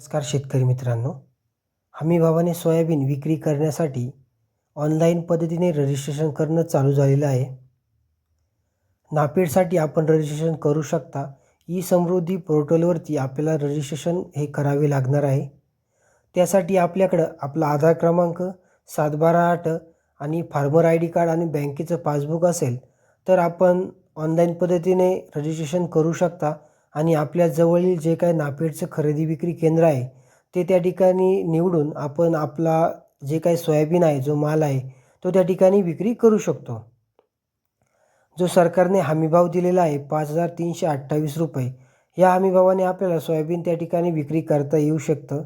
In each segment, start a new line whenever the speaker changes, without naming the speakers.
नमस्कार शेतकरी मित्रांनो. हमी भावाने सोयाबीन विक्री करण्यासाठी ऑनलाईन पद्धतीने रजिस्ट्रेशन करणं चालू झालेलं आहे. नापेडसाठी आपण रजिस्ट्रेशन करू शकता. ई समृद्धी पोर्टलवरती आपल्याला रजिस्ट्रेशन हे करावे लागणार आहे. त्यासाठी आपल्याकडं आपला आधार क्रमांक सात बारा आठ आणि फार्मर आय डी कार्ड आणि बँकेचं पासबुक असेल तर आपण ऑनलाईन पद्धतीने रजिस्ट्रेशन करू शकता. आणि आपल्या जवळील जे काही नापेडचं खरेदी विक्री केंद्र आहे ते त्या ठिकाणी निवडून आपण आपला जे काही सोयाबीन आहे जो माल आहे तो त्या ठिकाणी विक्री करू शकतो. जो सरकारने हमीभाव दिलेला आहे पाच हजार तीनशे अठ्ठावीस रुपये या हमीभावाने आपल्याला सोयाबीन त्या ठिकाणी विक्री करता येऊ शकतं.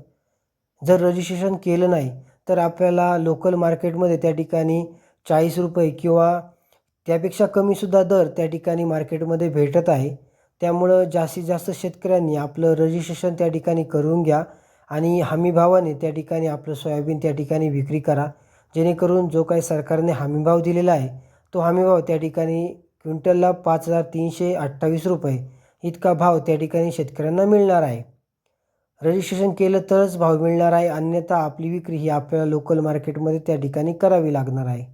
जर रजिस्ट्रेशन केलं नाही तर आपल्याला लोकल मार्केटमध्ये त्या ठिकाणी चाळीस रुपये किंवा त्यापेक्षा कमीसुद्धा दर त्या ठिकाणी मार्केटमध्ये भेटत आहे. त्यामुळं जास्तीत जास्त शेतकऱ्यांनी आपलं रजिस्ट्रेशन त्या ठिकाणी करून घ्या आणि हमीभावाने त्या ठिकाणी आपलं सोयाबीन त्या ठिकाणी विक्री करा. जेणेकरून जो काही सरकारने हमीभाव दिलेला आहे तो हमीभाव त्या ठिकाणी क्विंटलला पाच हजार तीनशे अठ्ठावीस रुपये इतका भाव त्या ठिकाणी शेतकऱ्यांना मिळणार आहे. रजिस्ट्रेशन केलं तरच भाव मिळणार आहे अन्यथा आपली विक्री ही आपल्याला लोकल मार्केटमध्ये त्या ठिकाणी करावी लागणार आहे.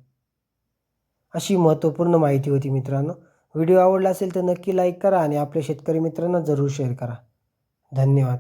अशी महत्त्वपूर्ण माहिती होती मित्रांनो. व्हिडिओ आवडला असेल तर नक्की लाईक करा आणि आपल्या शेतकरी मित्रांना जरूर शेअर करा. धन्यवाद.